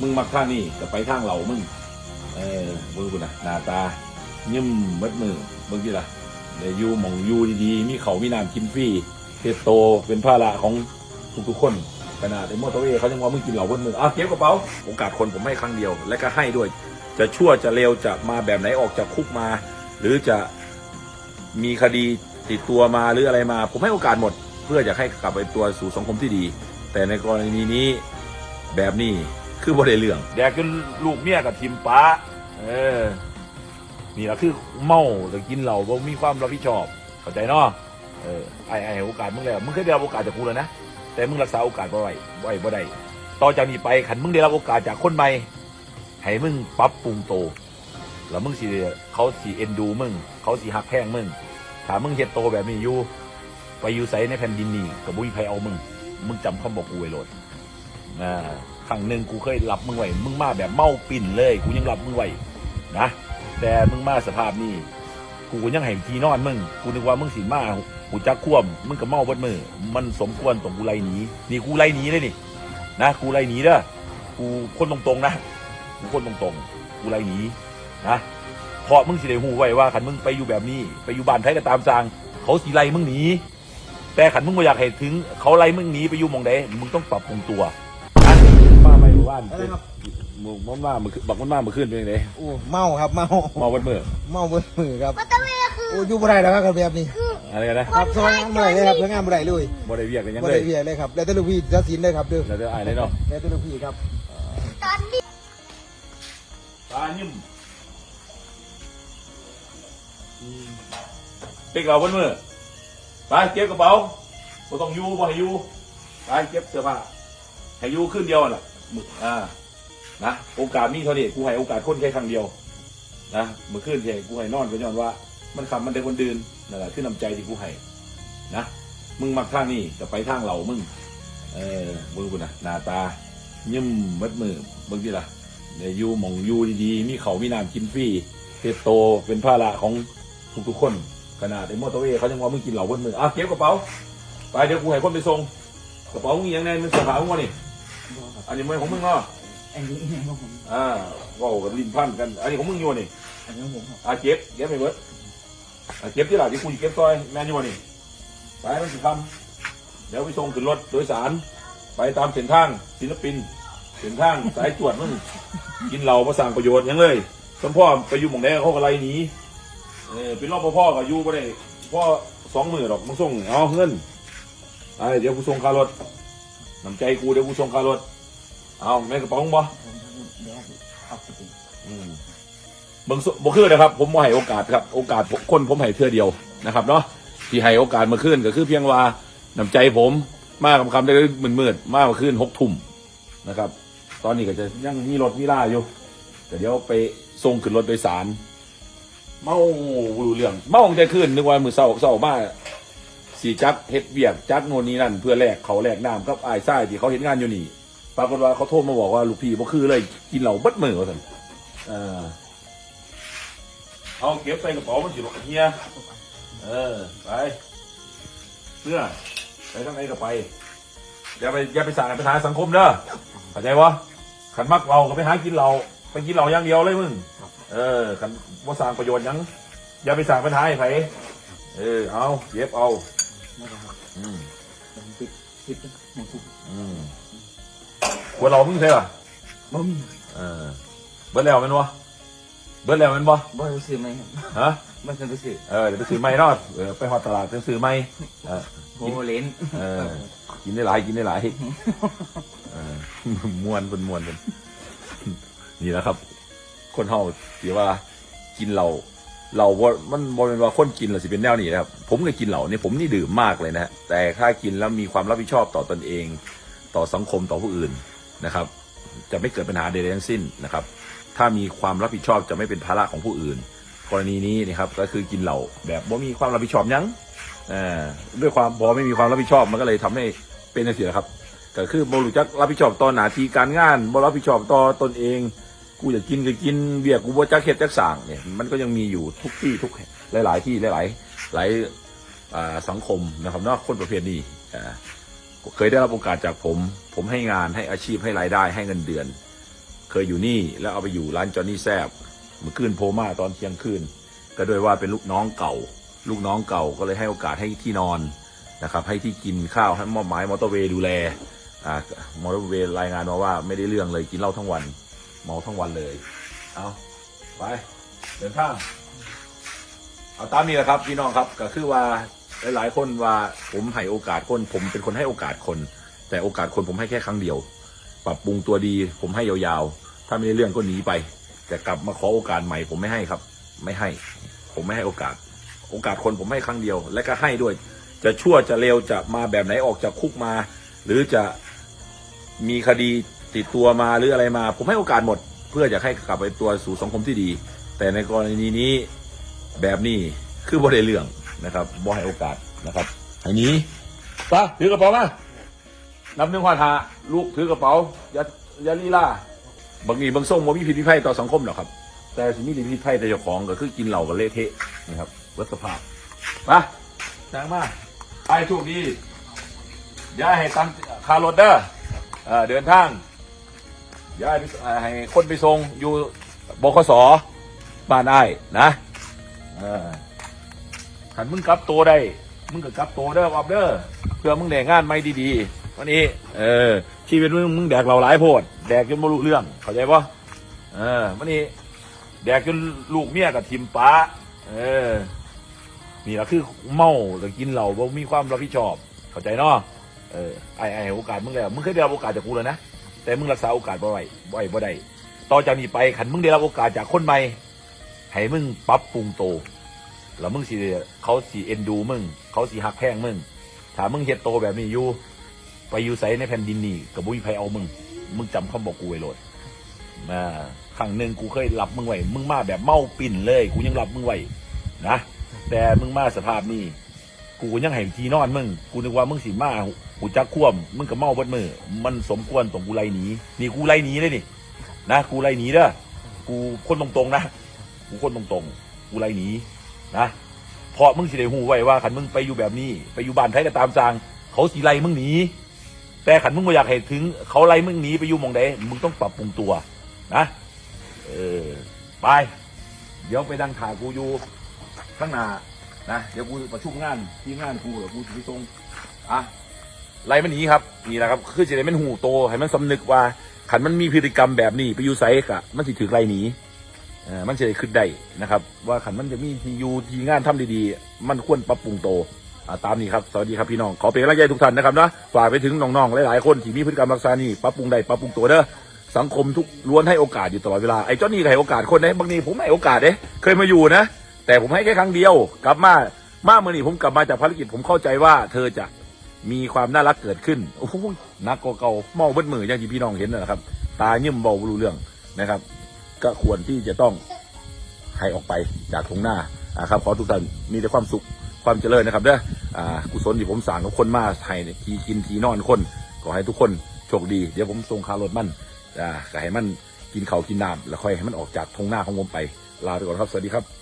มึงมักทางนี่จะไปทางเรามึง เออมึงกูนะหน้าตายิ้มเบิดมือมึงที่ละเดี๋ยวอยู่หมองอยู่ดีๆ มีเขามีน้ำกินฟรีเทโตเป็นภาระของทุกๆคนขนาดในมอเตอร์เวย์เขายังว่ามึงกินเหล่าเบิดมืออะเก็บกระเป๋าโอกาสคนผมให้ครั้งเดียว และก็ให้ด้วย จะชั่วจะเลวจะมาแบบไหนออกจากคุกมา หรือจะมีคดีติดตัวมาหรืออะไรมา ผมให้โอกาสหมด เพื่อจะให้กลับไปตัวสู่สังคมที่ดี แต่ในกรณีนี้แบบนี้ คือบ่ได้เรื่องแดกจนลูกเมียกับทีมป้าเออนี่แหละคือเมาแต่กินเหล้าบ่มีความรับผิดชอบเข้าใจเนาะเออไอ้ไอ้โอกาสมึงแล้วมึงเคยได้รับโอกาสจากกูแล้วนะแต่มึงรักษาโอกาสบ่ไว้บ่ไว้บ่ได้ต่อจากนี้ไปขันมึงได้รับโอกาสจากคนใหม่ให้มึงปรับปรุงโต แล้วมึงสิเขาสิเอ็นดูมึง เขาสิหักแพงมึงถ้ามึงเฮ็ดโตแบบนี้อยู่ไปอยู่ไสในแผ่นดินนี้กับบุ้ยไพเอามึง มึงจำคำบอกกูไว้โลดอ่า ครั้งหนึ่งกูเคยรับมึงไว้มึงมาแบบเมาปิ่นเลย กูยังรับมึงไว้นะแต่มึงมาสภาพนี้กูยังให้ทีนอนมึงกูนึกว่ามึงสิมากูจักควมมึงก็เมาบดมือ มันสมควรตรงกูไล่หนีนี่กูไล่หนีเลยนี่นะกูไล่หนีเด้อกูคนตรงๆนะกูคนตรงๆกูไล่หนีนะเพราะมึงสิได้หูไว้ว่าขันมึงไปอยู่แบบนี้ ไปอยู่บ้านไทยก็ตามสางเขาสิไล่มึงหนีแต่ขันมึงไม่อยากให้ถึง เขาไล่มึงหนีไปอยู่มองใดมึงต้องปรับปรุงตัว บ้านอะไรครับมึงมันมามึงบักมันมาเมื่อคืนเป็นยังไงโอ้เมาครับเมาเมาวันเมื่อเมาเบิดมือครับมอเตอร์เวย์คือ โอ้อยู่บ่ได้แล้วครับแบบนี้อะไรกันนะครับสมัยงานบ่ได้เลยครับสมัยงานบ่ได้เลยบ่ได้เวียกกันยังบ่เลได้ยเวียเลยครับแล้วแต่ลูกพี่ตัดสินเลยครับเด้อแล้วเดี๋ยวอายเลยเนาะแล้วแต่ลูกพี่ครับตอนนี้ตายิ้มเป๊กเราบนมือไปเก็บกระเป๋าบ่ต้องอยู่บ่ให้อยู่ไปเก็บเสื้อผ้าให้อยู่ขึ้นเดียวน่ะมึก อ่านะโอกาสมีเท่านี้กูให้โอกาสคนแค่ครั้งเดียวนะเมื่อคืนที่ให้กูให้นอนก็ย้อนว่า มันคำมันเด็กคนดื่นนั่นแหละคือน้ำใจที่กูให้นะมึงมักทางนี้จะไปทางเรามึงเออมึงกูนะหน้าตายิ้มเบิดมือเบิ่งที่ละเดี๋ยวอยู่มองอยู่ดีๆมีเขามีน้ำกินฟรีเทโตเป็นภาระของทุกๆคนขนาดในมอเตอร์เวย์เขายังว่ามึงกินเหล้าบนมืออะเก็บกระเป๋าไปเดี๋ยวกูให้คนไปส่งกระเป๋ามึงยังไงมันเสื้อผ้ามึงวะนี่ อันนี้มันของมึงเนาะอันนี้ของผมอ่าเว้ากันลิ้นพันกัน อันนี้ของมึงอยู่วะนี่อันนี้ของผมครับอะเก็บเก็บไปเบิดอะเก็บที่หลังที่กูจะเก็บซอยแม่นอยู่วะนี่ไปมันสิคำเดี๋ยวไปส่งขึ้นรถโดยสาร ไปตามเส้นทางศิลปินเส้นทางสายตรวจมึงกินเหล้ามาสั่งประโยชน์หยังเลยสมพ่อไปอยู่หม่องใดเขาก็ไล่หนีเออเป็นรอบพ่อก็อยู่บ่ได้พ่อสองมือหรอกมึงส่งเอาเงินไอ้เดี๋ยวกูส่งค่ารถ น้ำใจกูเดี๋ยวกูส่งค่ารถเอาแม่กระเป๋ามึงบ่ผมแดกครับอืมเบิ่งสุบ่คือนะครับ ผมบ่ให้โอกาสครับ โอกาสผมคนผมให้เทื่อเดียวนะครับเนาะที่ให้โอกาสมาขึ้นก็คือเพียงว่าน้ำใจผมมากับคำได้มืดๆมามาขึ้นหกทุ่มนะครับ ตอนนี้ก็จะยังมีรถมีล่าอยู่แต่เดี๋ยวไปส่งขึ้นรถโดยสาร เมาบ่รู้เรื่อง เมาตั้งแต่คืนนึกว่ามือเศร้าเศร้ามา สีจักเฮ็ดเบียกจักโน่นนี่นั่น เพื่อแลกเขาแลกน้ำกับอายไส้ที่เขาเห็นงานอยู่นี่ปรากฏว่าเขาโทรมาบอกว่าลูกพี่บ่คือเลยกินเหล้าเบัดมือว่าซั่นเออเอาเก็บใส่กระเป๋ามันสิบอกเฮียเออไปเสื้อไปทางไหนก็ไปอย่าไปอย่าไปสั่งปัญหาสังคมเด้อเข้าใจวะขันมักเราก็ไปหากินเหล้าไปกินเหล้าอย่างเดียวเลยมึงเออคันว่าสร้างประโยชน์ยังอย่าไปสร้างปัญหาให้ไผเออเอาเย็บเอา นะครับอืมผมปิดปิดมันคุกอืมกวนเรามึงใช่ป่ะบ่มีเออเบิดแล้วแมันวะเบิดแล้วแมันวะบ่ได้ซื้อไหมครับฮะบ่ได้ซื้อเออเดี๋ยวไปซื้อไม้เนอดเออไปหอดตลาดไปซื้อไม้เออโหเลนเออ กินได้หลายกินได้หลายเออ มวนเป็นมวนเป็นนี่แหละครับ คนเฮาเสียว่ากินเหล้า เหล้าว่ามันบอเป็นว่าคนกินเหล้าสิเป็นแนวนี้นะครับผมก็กินเหล้าเนี่ยผมนี่ดื่มมากเลยนะแต่ถ้ากินแล้วมีความรับผิดชอบต่อตนเอง ต่อสังคมต่อผู้อื่นนะครับ จะไม่เกิดปัญหาใดๆทั้งสิ้นนะครับ ถ้ามีความรับผิดชอบจะไม่เป็นภาระของผู้อื่น กรณีนี้นะครับก็คือกินเหล้าแบบว่ามีความรับผิดชอบยังอ่าด้วยความพอไม่มีความรับผิดชอบมันก็เลยทำให้เป็นอย่างนี้ครับก็คือบรู้จักรับผิดชอบต่อหน้าที่การงานบรับผิดชอบต่อตนเอง กูอยากกินก็กินเบียกกูบ่จักเฮ็ดจักสั่งเนี่ยมันก็ยังมีอยู่ทุกที่ทุกหลาย ๆ ที่หลายๆหลายสังคมนะครับนอกคนประเภทนี้เคยได้รับโอกาสจากผม ผมให้งานให้อาชีพให้รายได้ให้เงินเดือน เคยอยู่นี่แล้วเอาไปอยู่ร้านจอห์นนี่แซบเมื่อคืนโพมาตอนเที่ยงคืนก็ด้วยว่าเป็นลูกน้องเก่า ลูกน้องเก่าก็เลยให้โอกาสให้ที่นอนนะครับ ให้ที่กินข้าวให้มอบหมายมอเตอร์เวย์ดูแลอ่ามอเตอร์เวย์รายงานมาว่าไม่ได้เรื่องเลยกินเหล้าทั้งวัน เมาทั้งวันเลย เอาไปเดินทางเอาตามนี้แหละครับพี่น้องครับก็คือว่าหลายๆคนว่าผมให้โอกาสคน ผมเป็นคนให้โอกาสคน แต่โอกาสคนผมให้แค่ครั้งเดียว ปรับปรุงตัวดีผมให้ยาวๆ ถ้าไม่ได้เรื่องก็หนีไป แต่กลับมาขอโอกาสใหม่ ผมไม่ให้ครับ ไม่ให้ ผมไม่ให้โอกาส โอกาสคนผมให้ครั้งเดียว และก็ให้ด้วย จะชั่วจะเลวจะมาแบบไหนออกจากคุกมา หรือจะมีคดี ติดตัวมาหรืออะไรมา ผมให้โอกาสหมด เพื่อจะให้กลับไปตัวสู่สังคมที่ดี แต่ในกรณีนี้แบบนี้คือบ่ได้เรื่องนะครับบ่ให้โอกาสนะครับอันนี้ปะถือกระเป๋ามานับหนึ่งควาทาลูกถือกระเป๋าอย่าอย่าลีลาบางทีบางส่งบ่มีพิษมีภัยต่อสังคมหรอกครับ แต่สิ่งที่มีพิษภัยแต่เจ้าของก็คือกินเหล้ากันเละเทะนะครับวัสภาพมาจ้างมาไปโชคดี อย่าให้ตังคารถเด้อเอ่อเดินทาง ย้ายไปให้คนไปส่งอยู่บคสบ้านได้นะเออขันมึงกลับโตได้ มึงก็กลับโตัวเด้อวับเด้อเพื่อมึงแดกงานไม่ดีๆวันนี้ เออชีวิตมึงมึงแดกเราหลายโพดแดกจนไม่รู้เรื่อง เข้าใจปะเออวันนี้แดกจนลูกเมียกับทิมป้า เออ นี่แหละคือเมาแต่กินเหล้าบ่มีความรับผิดชอบ เข้าใจเนาะเออไอ้ไอ้โอกาสมึงแล้วมึงเคยได้รับโอกาสจากกูแล้วนะ แต่มึงรักษาโอกาสบ่ไหวบ่ไหวบ่ได้ต่อจากนี้ไปขันมึงได้รับโอกาสจากคนใหม่ให้มึงปรับปรุงโต แล้วมึงสิเขาสิเอ็นดูมึง เขาสิหักแพงมึงถ้ามึงเฮ็ดโตแบบนี้อยู่ไปอยู่ไสในแผ่นดินนี่กับบุ้ยไพเอามึง มึงจำคำบอกกูไว้โหลดนะครั้งหนึ่งกูเคยรับมึงไว้มึงมาแบบเมาปิ่นเลย กูยังรับมึงไว้นะแต่มึงมาสภาพนี้กูยังให้ทีนอนมึง กูนึกว่ามึงสิมา กูจักคว่ำมึงกับเมาเบิดมือมันสมควรตรงกูไล่หนีนี่กูไล่หนีเลยนี่นะกูไล่หนีเด้อกูคนตรงๆนะกูคนตรงๆกูไล่หนีนะเพราะมึงสิได้หูไว้ว่าขันมึงไปอยู่แบบนี้ ไปอยู่บ้านไทยก็ตามจาง เขาสิไล่มึงหนีแต่ขันมึงไม่อยากให้ถึง เขาไล่มึงหนีไปอยู่มองใดมึงต้องปรับปรุงตัวนะเออไป เดี๋ยวไปดังถ่ากูอยู่ข้างหน้านะเดี๋ยวกูประชุมงานที่งานกูเดี๋ยวกูจะไปส่งอะ ไล่มันหนีครับนี่แหละครับคือจะได้มันหูโตให้มันสำนึกว่าขันมันมีพฤติกรรมแบบนี้ไปอยู่ไซกะมันสิถือไล่หนีเออมันจะได้ขึ้นได้นะครับ ว่าขันมันจะมีทีอยู่ทีงานทำดีๆ มันควรปรับปรุงโตอ่าตามนี้ครับสวัสดีครับพี่น้องขอเป็นกำลังใจทุกท่านนะครับนะฝากไปถึงน้องๆหลายๆคนที่มีพฤติกรรมลักษณะนี้ปรับปรุงได้ปรับปรุงตัวเด้อสังคมทุกล้วนให้โอกาสอยู่ตลอดเวลาไอ้เจ้านี่ให้โอกาสคนนะบางทีผมให้โอกาสเด้เคยมาอยู่นะ แต่ผมให้แค่ครั้งเดียว กลับมามาเมื่อนี้ผมกลับมาจากภารกิจผมเข้าใจว่าเธอจะ มีความน่ารักเกิดขึ้นโอ้โหนักกว่าเก่าเมาเบิดมืออย่างที่พี่น้องเห็นนะครับ ตาเงี่มเบารู้เรื่องนะครับ ก็ควรที่จะต้องให้ออกไปจากตรงหน้าอ่าครับขอทุกท่านมีแต่ความสุขความเจริญนะครับเด้ออ่ากุศลที่ผมสั่งกับคนมาให้เนี่ยทีกินทีนอนคนขอให้ทุกคนโชคดี เดี๋ยวผมส่งคารถมันอ่าก็ให้มันกินเขากินน้ำแล้วค่อยให้มันออกจากทงหน้าของผมไป ลาไปก่อนครับ สวัสดีครับ